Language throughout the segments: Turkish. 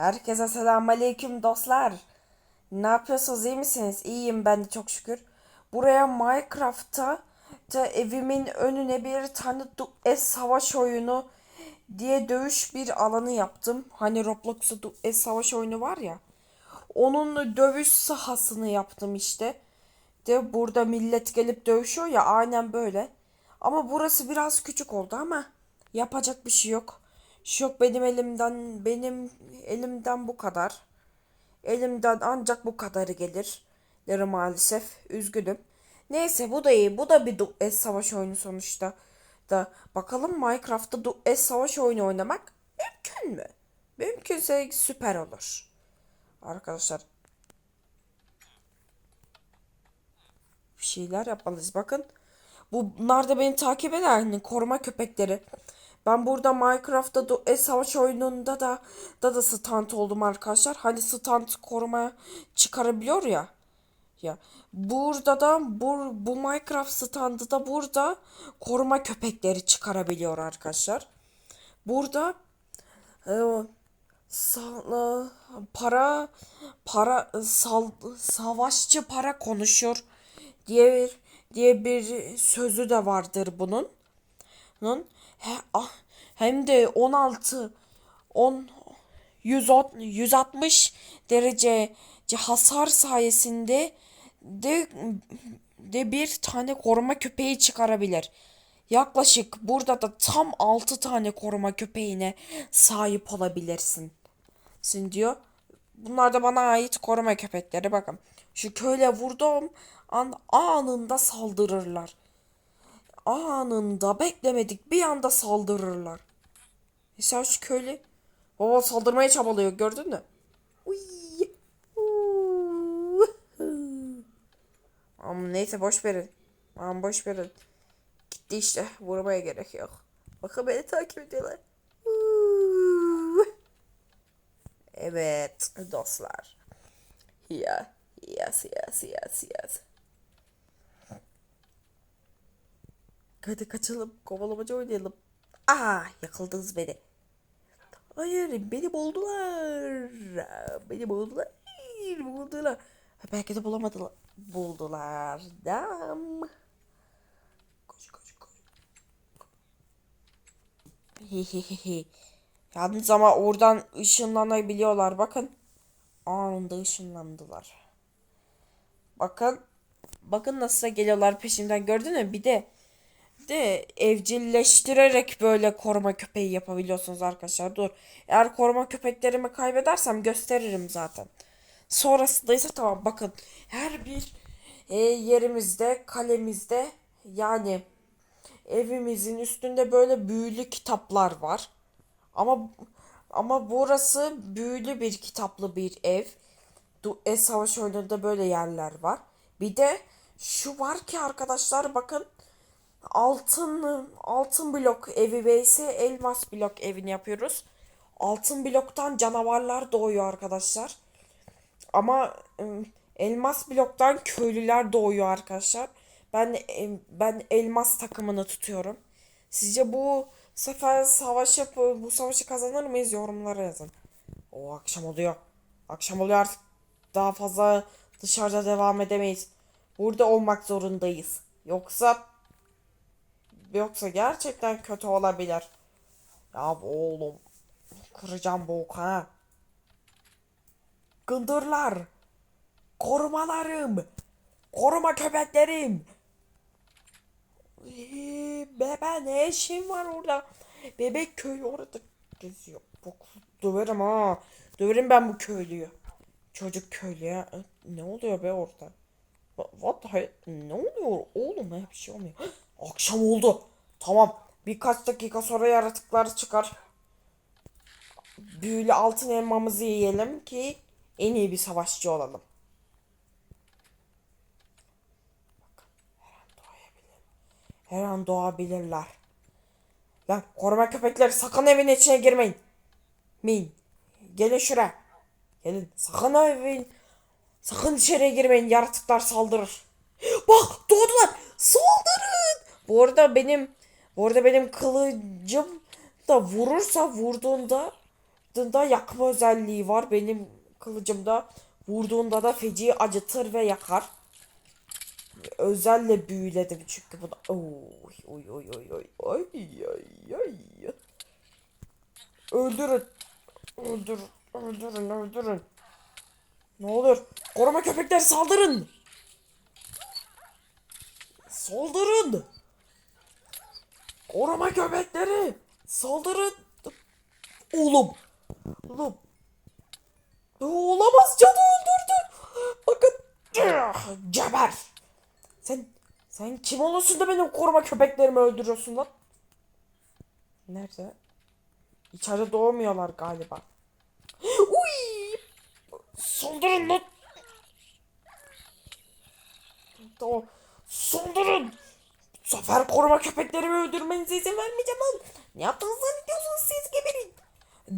Herkese selamünaleyküm dostlar. Ne yapıyorsunuz iyi misiniz? İyiyim ben de çok şükür. Buraya Minecraft'ta da evimin önüne bir tane es savaş oyunu diye dövüş bir alanı yaptım. Hani Roblox'ta es savaş oyunu var ya. Onun dövüş sahasını yaptım işte. De burada millet gelip dövüşüyor ya aynen böyle. Ama burası biraz küçük oldu ama yapacak bir şey yok. Yok benim elimden benim elimden bu kadar. Elimden ancak bu kadarı gelir. Leri maalesef. Üzgünüm. Neyse bu da iyi. Bu da bir du- es savaş oyunu sonuçta. Da bakalım Minecraft'ta du- es savaş oyunu oynamak mümkün mü? Mümkünse süper olur. Arkadaşlar bir şeyler yapmalıyız. Bakın. Bunlar da beni takip eder. Hani koruma köpekleri. Ben burada Minecraft'ta da e savaş oyununda da da da stand oldum arkadaşlar. Hani stand koruma çıkarabiliyor ya. Ya burada da bu, bu Minecraft standı da burada koruma köpekleri çıkarabiliyor arkadaşlar. Burada e, sa- e, para para sal, savaşçı para konuşuyor diye bir diye bir sözü de vardır bunun. Bunun he, ah, hem de 16 10 110 160 derece hasar sayesinde de de bir tane koruma köpeği çıkarabilir. Yaklaşık burada da tam 6 tane koruma köpeğine sahip olabilirsin. Sin diyor. Bunlar da bana ait koruma köpekleri. Bakın. Şu köyle vurduğum an anında saldırırlar. Anında beklemedik bir anda saldırırlar. Mesela şu köylü baba saldırmaya çabalıyor gördün mü? Uy. Ama neyse boş verin. Aman boş verin. Gitti işte vurmaya gerek yok. Bakın beni takip ediyorlar. Evet dostlar. Ya, yes, yes, yes, yes. Hadi kaçalım. Kovalamaca oynayalım. Aa, yakaldınız beni. Hayır, beni buldular. Beni buldular. Buldular. Belki de bulamadılar. Buldular. Dam. Koş, koş, koş. Hehehehe. Yalnız ama oradan ışınlanabiliyorlar. Bakın. Anında ışınlandılar. Bakın. Bakın nasıl geliyorlar peşimden gördün mü? Bir de de evcilleştirerek böyle koruma köpeği yapabiliyorsunuz arkadaşlar. Dur. Eğer koruma köpeklerimi kaybedersem gösteririm zaten. Sonrasında ise tamam bakın her bir e, yerimizde kalemizde yani evimizin üstünde böyle büyülü kitaplar var. Ama ama burası büyülü bir kitaplı bir ev. Du e savaş oyununda böyle yerler var. Bir de şu var ki arkadaşlar bakın altın altın blok evi vs elmas blok evini yapıyoruz. Altın bloktan canavarlar doğuyor arkadaşlar. Ama elmas bloktan köylüler doğuyor arkadaşlar. Ben ben elmas takımını tutuyorum. Sizce bu sefer savaşıp bu savaşı kazanır mıyız? Yorumlara yazın. O akşam oluyor. Akşam oluyor artık. Daha fazla dışarıda devam edemeyiz. Burada olmak zorundayız. Yoksa yoksa gerçekten kötü olabilir. Ya oğlum kıracağım bu ha. Gındırlar. Korumalarım. Koruma köpeklerim. Ee, Bebe ne işin var orada? Bebek köyü orada geziyor. Bok, döverim ha. Döverim ben bu köylüyü. Çocuk köylüye. E, Ne oluyor be orada? Wha- What the hell? Ne oluyor oğlum ya bir şey olmuyor. Akşam oldu. Tamam. Birkaç dakika sonra yaratıklar çıkar. Büyülü altın elmamızı yiyelim ki en iyi bir savaşçı olalım. Her an doğabilirler. Lan koruma köpekleri sakın evin içine girmeyin. Min. Gelin şuraya. Gelin. Sakın evin. Sakın içeriye girmeyin. Yaratıklar saldırır. Bak doğdular. Saldırın. Bu arada benim bu arada benim kılıcım da vurursa vurduğunda Attığında yakma özelliği var. Benim kılıcımda vurduğunda da feci acıtır ve yakar. Özelle büyüledim çünkü bunu. Oy oy oy oy oy oy ay ay. Öldürün. Öldürün. Öldürün öldürün. Ne olur. Koruma köpekler saldırın. Saldırın. Koruma köpekleri. Saldırın. Oğlum. Oğlum. Olamaz cadı öldürdü. Bakın. Geber. Sen sen kim olursun da benim koruma köpeklerimi öldürüyorsun lan? Nerede? İçeride doğmuyorlar galiba. Uy! Saldırın lan. Tamam. Saldırın. Sefer koruma köpeklerimi öldürmenize izin vermeyeceğim lan. Ne yaptığınızı zannediyorsunuz siz geberin.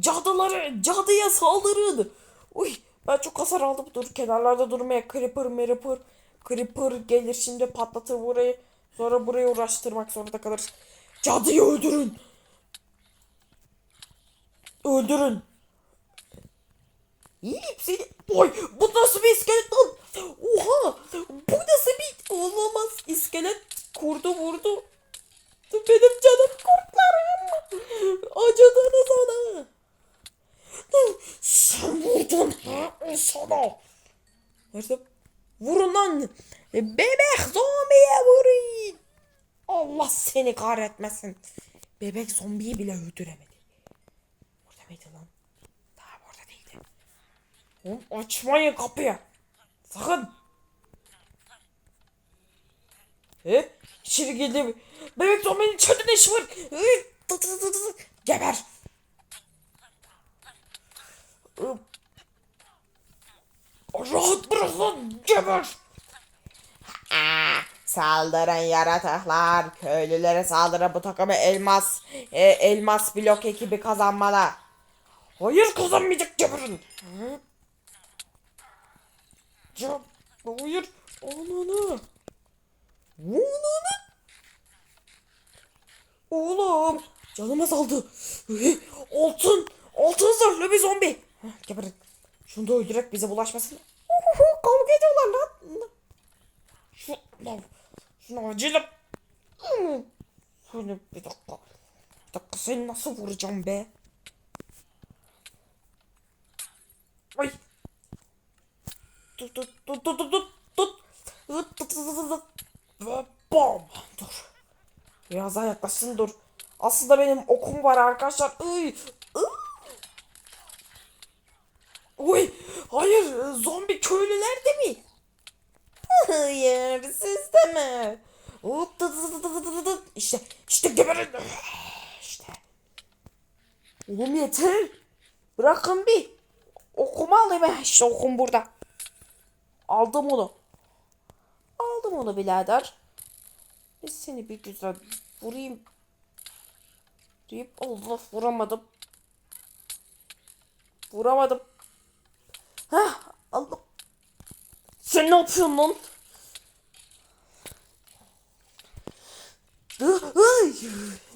Cadıları, cadıya saldırın. Uy, ben çok hasar aldım. Dur kenarlarda durmaya. Creeper, meripper. Creeper gelir şimdi patlatır burayı. Sonra burayı uğraştırmak zorunda kalırız. Cadıyı öldürün. Öldürün. İyi seni. Oy bu nasıl bir iskelet lan? Oha bu nasıl bir olamaz iskelet kurdu vurdu. Benim canım kurtlarım. Acıdınız ona. Sen vurdun ha sana. Nerede? Vurun lan. Bebek zombiye vurun. Allah seni kahretmesin. Bebek zombiyi bile öldüremedi. Burada mıydı lan? Daha burada değildi. Oğlum açmayın kapıyı. Sakın. He? İçeri girdi. Bebek zombinin içeride ne işi var? Geber. Rahat bırak lan. Geber. Saldırın yaratıklar. Köylülere saldırın bu takımı elmas e, elmas blok ekibi kazanmalı. Hayır kazanmayacak geberin. Hı? Ya hayır. Ananı. Oğlum. Canıma saldı. Hı, Altın. Altın zırhlı bir zombi. Heh, Geberin. Şunu da öldürerek bize bulaşmasın. Uhuhu, Kavga ediyorlar lan. Şu, lan, şunu acilen. Hı. Şunu bir dakika. Bir dakika seni nasıl vuracağım be? Ay. Tut tut tut tut. Tut tut tut tut tut. Ve bam. Dur. Biraz daha yaklaşsın dur. Aslında benim okum var arkadaşlar. Iy. Oy. Hayır. Zombi köylüler de mi? Hayır. Siz de mi? İşte. işte geberin. İşte. Oğlum yeter. Bırakın bir. Okumu alayım. İşte okum burada. Aldım onu. Aldım onu birader. Biz seni bir güzel vurayım. Deyip Allah vuramadım. Vuramadım. Hah Allah. Sen ne yapıyorsun lan? Ay!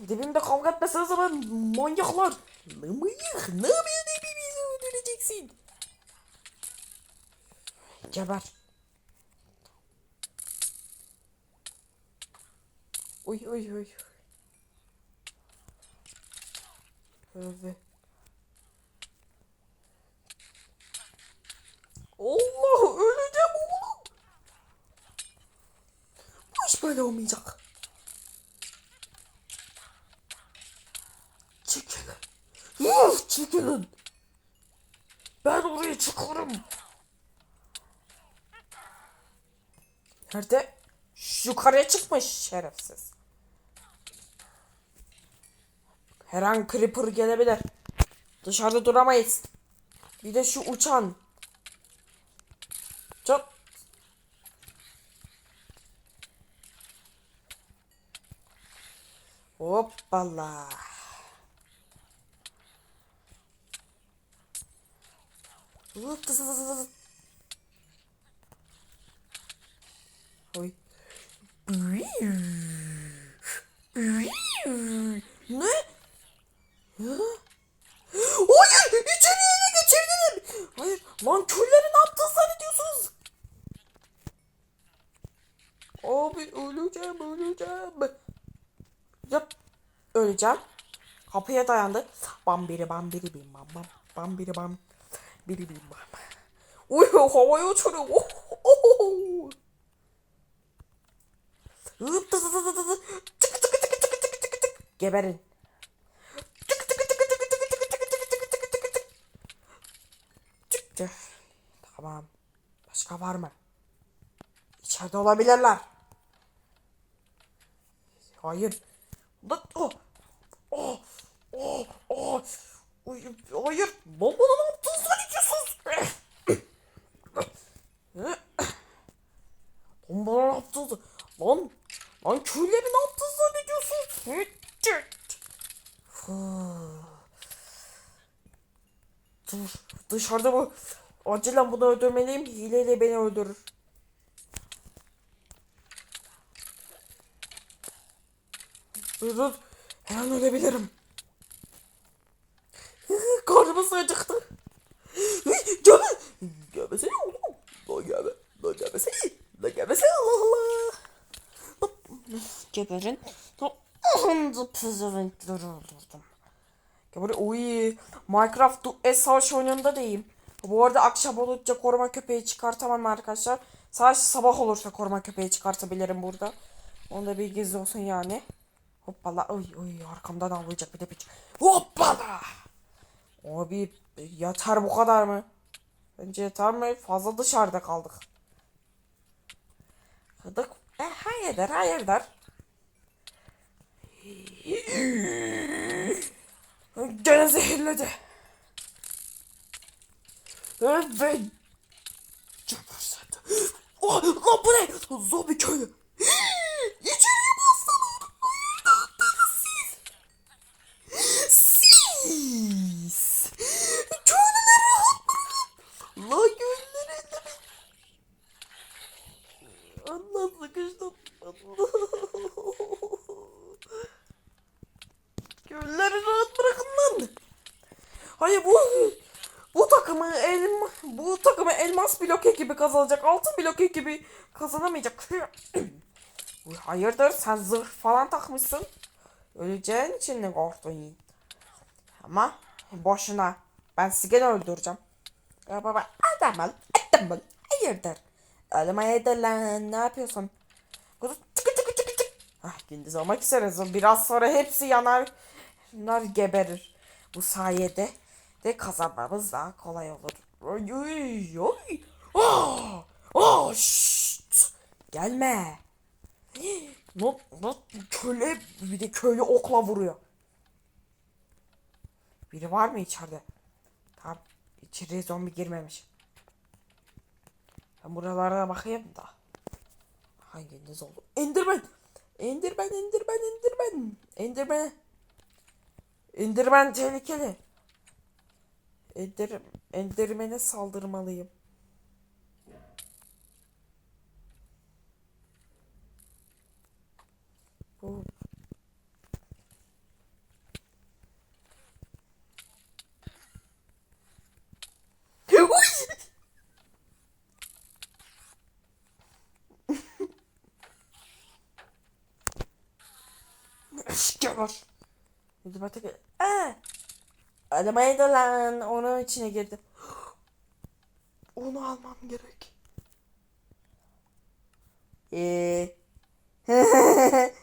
Dibimde kavga etmeseniz ben manyaklar. Ne manyak? Ne yapıyorsun hepimizi öldüreceksin? Geber. Oy oy oy. Tövbe. Allah öleceğim oğlum. Bu iş böyle olmayacak. Çekilin. Uf, çekilin. Ben oraya çıkarım. Nerede? Yukarıya çıkmış şerefsiz. Her an creeper gelebilir. Dışarıda duramayız. Bir de şu uçan. Çok. Hoppala. Oy. Ne? Hı? Hayır! Lan köyleri ne yaptın zannediyorsunuz? Abi öleceğim öleceğim. Yap. Öleceğim. Kapıya dayandı. Bam biri bam biri bim bam bam. Bam biri bam. Biri bim bam. Uy havaya uçuruyor. Oh, oh, oh. Geberin. Tamam. Başka var mı? İçeride olabilirler. Hayır. Lan oh. Oh. Oh. Oh. Uy, hayır. Lan bana ne yaptın zannediyorsunuz? Lan bana ne yaptın? Lan. Lan köyleri ne yaptın zannediyorsun? Dur. Dışarıda bu. Acilen bunu öldürmeliyim. Hileyle beni öldürür. Dur dur. Her an ölebilirim. Karnımız acıktı. Gelme. Gelmesene oğlum. Lan gelme. Lan gelmesene. Lan gelmesene Allah Allah. Geberin. Anda pezevenkleri öldürdüm. Böyle oy Minecraft es savaş oyununda deyim. Bu arada akşam olunca koruma köpeği çıkartamam arkadaşlar. Sadece sabah olursa koruma köpeği çıkartabilirim burada. Onda bir gizli olsun yani. Hoppala oy oy arkamdan avlayacak bir de piç. Hoppala. Abi yeter bu kadar mı? Bence yeter mi? Fazla dışarıda kaldık. Hıdık. E, hayırdır hayırdır. Gene zehirledi. Evet. Gebersen de. Oh, lan bu ne? Zombi köyü. Allah sıkıştım. Allah. Köylüleri rahat bırakın lan. Hayır bu bu takımı elma, bu takımı elmas blok ekibi kazanacak. Altın blok ekibi kazanamayacak. Hayırdır sen zırh falan takmışsın. Öleceğin için mi korktun? Ama boşuna. Ben sizi gene öldüreceğim. Ya baba adamın adamın hayırdır? Ölmeye lan ne yapıyorsun? Tıkı tıkı tıkı tık. Ah gündüz olmak üzere. Biraz sonra hepsi yanar. Bunlar geberir. Bu sayede de kazanmamız daha kolay olur. Oy oy oy. Oh, oh, şşt. Gelme. Not, not, köle bir de köylü okla vuruyor. Biri var mı içeride? Tamam. İçeriye zombi girmemiş. Ben buralara bakayım da. Hanginiz oldu? Enderman! Enderman, Enderman, Enderman! Enderman! Enderman tehlikeli. Ender, Enderman'e saldırmalıyım. Bu Uy! Geber. Hadi bak tek. Aa! Arabayı da lan onun içine girdi. Onu almam gerek. Ee.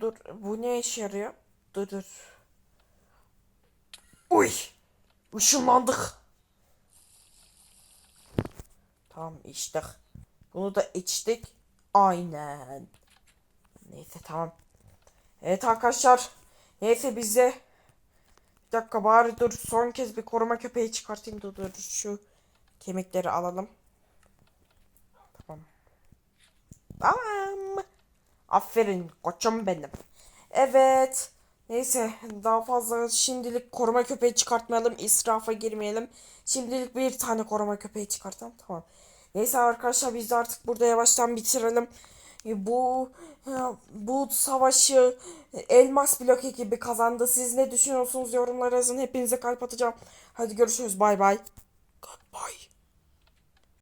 dur bu ne işe yarıyor? Dur dur. Uy! Işınlandık. Tamam içtik. Bunu da içtik. Aynen. Neyse tamam. Evet arkadaşlar. Neyse bize bir dakika bari dur son kez bir koruma köpeği çıkartayım dur dur şu kemikleri alalım. Tamam. Tamam. Aferin koçum benim. Evet. Neyse daha fazla şimdilik koruma köpeği çıkartmayalım. israfa girmeyelim. Şimdilik bir tane koruma köpeği çıkartalım. Tamam. Neyse arkadaşlar biz de artık burada yavaştan bitirelim. e, bu e, bu savaşı e, Elmas Blok ekibi kazandı. Siz ne düşünüyorsunuz yorumlara yazın. Hepinize kalp atacağım. Hadi görüşürüz. Bay bay. Goodbye.